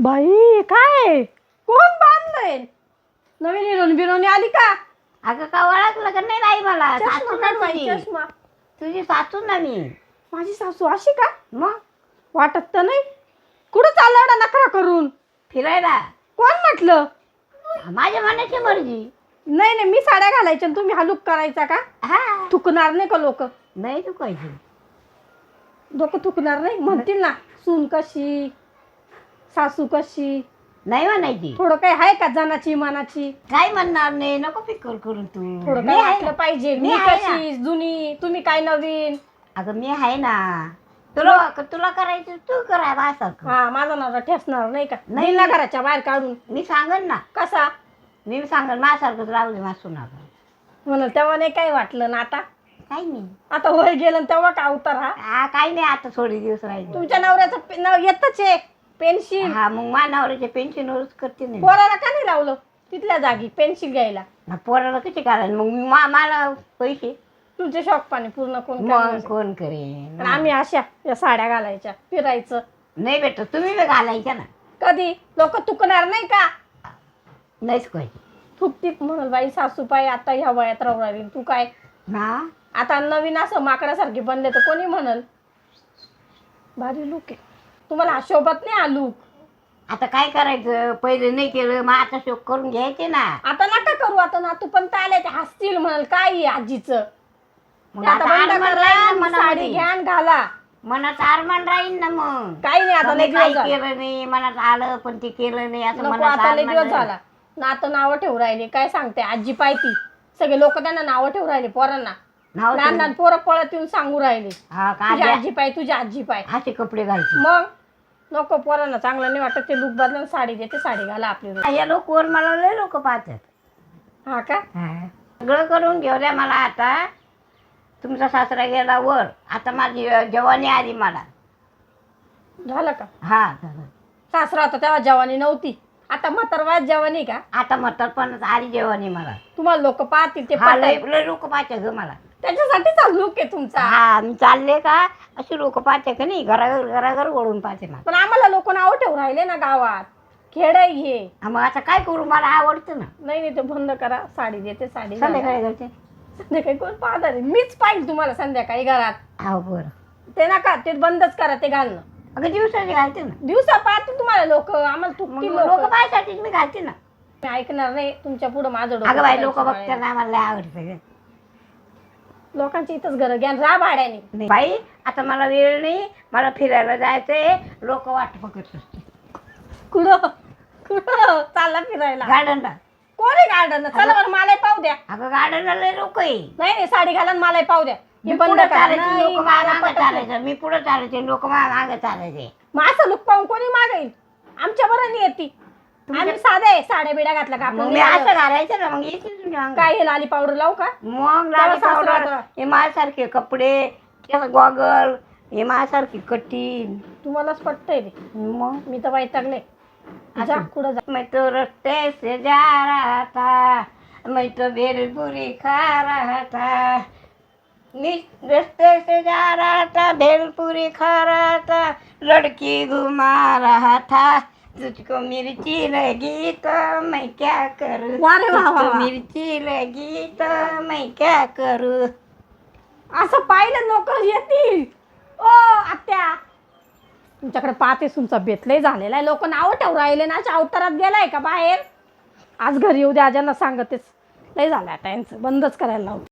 बाई काय? कोण बांधलंय? नवीन हिरोन बिरोनी आली का? अगं का ओळखलं का नाही बाई मला? सासू ना तुझी चष्मा. तुझी सासू ना मी. माझी सासू अशी का? मग? वाटत तर नाही. कुठं चालला नखरा करून? फिरायला. कोण म्हटलं? माझ्या मनाची मर्जी. नाही नाही मी साड्या घालायच्या आणि तुम्ही हा लुक करायचा का? हा. थुकणार नाही का लोक? नाही तू पाहिजे डोकं थुकणार नाही? म्हणतील ना सून कशी? सासू कशी? नाही म्हणायची. थोडं काही आहे का जनाची मनाची? काय म्हणणार नाही. नको फिकर करून तू. थोडं मी काय आहे वाटलं ना. पाहिजे. मी मी आहे ना. कशी जुनी? तुम्ही काय नवीन? अगं मी आहे ना. तुला तुला करायचं तू करा माझ्यासारखं हा माझा नवरा ठेसणार नाही का? नाही. नाही ना घराच्या बाहेर काढून. मी सांगन ना. कसा? मी सांगन माझ्यासारखंच राहू दे माझं सुनाचं म्हणून तेव्हा नाही काही वाटलं ना आता? काही नाही. आता वय गेलं आणि तेव्हा का उतर हा? हा काही नाही आता थोडे दिवस राहिले. तुमच्या नवऱ्याचं पे- नाव येतच आहे. पेन्सिल. हा मग मानावरच्या पेन्शनवरच करते नाही पोराला का नाही लावलं? तिथल्या जागी पेन्सिल घ्यायला. पोराला कशी करायला मग मी मा- मला पैसे. तुमचे शॉक पाणी पूर्ण कोण मग करणार? कोण करेन? आणि आम्ही अशा या साड्या घालायच्या फिरायचं. नाही भेटत. तुम्ही बी घालायच्या ना. कधी? लोक तुकणार नाही का? नाहीच पाहिजे थुकतीत म्हणून बाई सासूबाई आता ह्या वयात राहू राहिली तू काय? हा? आता नवीन असं माकडासारखे बनले तर कोणी म्हणल? भारी लुक आहे. तुम्हाला हा शोभत नाही लुक आता काय करायचं? पहिले नाही केलं मग आता शोक करून घ्यायचे ना. आता नका करू आता ना तू पण आले ते हसतील म्हणाल काय आहे आजीचं? मग ते आता आता बंद आरमान करा, राहील ना साडी मनामध्ये. घ्या आणि घाला. मनात आरमान राहील ना मग. काही नाही आता लय तुम्ही काही दिवस झाले. केलं नाही मनात आलं पण ते केलं नाही असं नको मनात आता लय आरमान दिवस राहील. झाला. ना आता नावं ठेवू राहिले. काय सांगते आजी पायती सगळे लोक त्यांना नावं ठेवू राहिले पोरांना. नाव लहान. लहान पोरं पळत येऊन सांगू राहिले. हा का तुझी आजी- पाय तुझी आजी पाय. असे कपडे घालते. मग? नको पोरांना चांगलं नाही वाटत ते लुक बदलून साडी देते साडी घाला आपली रोज. या लोक वर मला लय लोक पाहतात. हा का? सगळं करून घेऊ द्या मला आता. तुमचा सासरा गेला वर. आता माझी अ, जवानी आली मला. झालं का? हा झालं. सासरा होता तेव्हा जवानी नव्हती. आता म्हातारवाद जवानी का? आता म्हातारपणात आली जेवणी मला. तुम्हाला लोक पाहतील ते हा. लय लोक पाहते ग मला. त्याच्यासाठीच लुक आहे तुमचा. हा मी चालले का? अशी लोक पाहते का नाही? घराघर घराघर ओढून पाहते मला. पण आम्हाला लोक नाव ठेवून राहिले ना गावात. खेड आहे हे. हा, मग आता काय करू? मला आवडतं ना. नाही नाही ते बंद करा. साडी देते साडी घाला. संध्याकाळी घालते. संध्याकाळी कोण पाहणार आहे? मीच पाहिजे तुम्हाला संध्याकाळी घरात. हा बरं. ते नका ते बंदच करा ते घालणं. अगं दिवसाची घालते ना. दिवसा पाहते तुम्हाला लोक. आम्हाला मग लोक लोक मी घालते ना. ऐकणार नाही. तुमच्यापुढे माझं डोकं अगं बाई लोक. बघतात ना मला आवडतं. लोकांची इथंच घर घ्या राहा भाड्याने. नाही. बाई आता मला वेळ नाही. मला फिरायला जायचंय. लोक वाट बघत असते कुठं? कुठं? चालला फिरायला. गार्डनला. कोण गार्डन चला बरं मलाही पाहू द्या. अगं गार्डनला लय लोक आहे. नाही नाही साडी घाला आणि मलाही पाहू द्या. मी हे बंद पुढे करा. चालायचे नाही, लोक मला मागे पटत नाही. चालायचं. मी पुढे चालायचे लोक मागे चालायचे. मग असं लुक पाहून कोणी मागेल आमच्या बरं नाही येते आम्ही साधे आहे, साड्या बिड्या घातल्या का? मग आपण मी असं घालायचं ना मग येते तुमच्या अंगात. काय हे लाली पावडर लावू का? मग लाली पावडर. हे माझ्यासारखे कपडे गॉगल हे माझ्यासारखी कट्टी तुम्हालाच पटतंय ते. मग? मी तर वैतागले. जा. कुठं जा. मैं तो रस्ते से जा रहा था मैं तो भेलपुरी खा रहा था मैं रस्ते से जा रहा था भेलपुरी खा रहा था लड़की घुमा रहा था तुझको मिर्ची लगी तो मैं क्या करूँ? वा रे वा वा तुझको वा. मिर्ची लगी तो मैं क्या करूँ? असं पाहिलं लोक येतील ओ आत्या. तुमच्याकडे पाहते तुमचा बेतलय झालेला आहे. लोक नाव ठेवू राहिले ना अशा अवतारात गेलाय का बाहेर? आज घरी येऊ द्या ज्यांना सांगतेच. लय झालं आता यांचं. बंदच करायला लावू